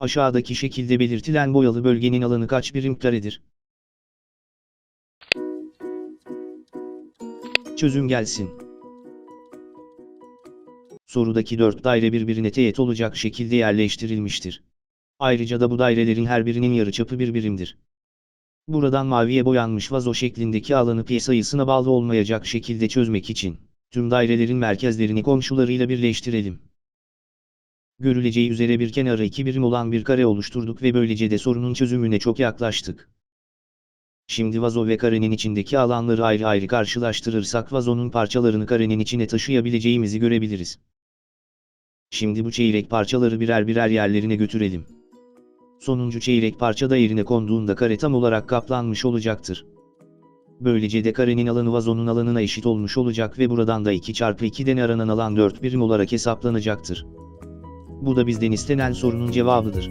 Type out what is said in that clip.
Aşağıdaki şekilde belirtilen boyalı bölgenin alanı kaç birim karedir? Çözüm gelsin. Sorudaki 4 daire birbirine teğet olacak şekilde yerleştirilmiştir. Ayrıca da bu dairelerin her birinin yarıçapı bir birimdir. Buradan maviye boyanmış vazo şeklindeki alanı pi sayısına bağlı olmayacak şekilde çözmek için, tüm dairelerin merkezlerini komşularıyla birleştirelim. Görüleceği üzere bir kenarı iki birim olan bir kare oluşturduk ve böylece de sorunun çözümüne çok yaklaştık. Şimdi vazo ve karenin içindeki alanları ayrı ayrı karşılaştırırsak vazonun parçalarını karenin içine taşıyabileceğimizi görebiliriz. Şimdi bu çeyrek parçaları birer birer yerlerine götürelim. Sonuncu çeyrek parça da yerine konduğunda kare tam olarak kaplanmış olacaktır. Böylece de karenin alanı vazonun alanına eşit olmuş olacak ve buradan da 2 çarpı 2'den aranan alan 4 birim olarak hesaplanacaktır. Bu da bizden istenen sorunun cevabıdır.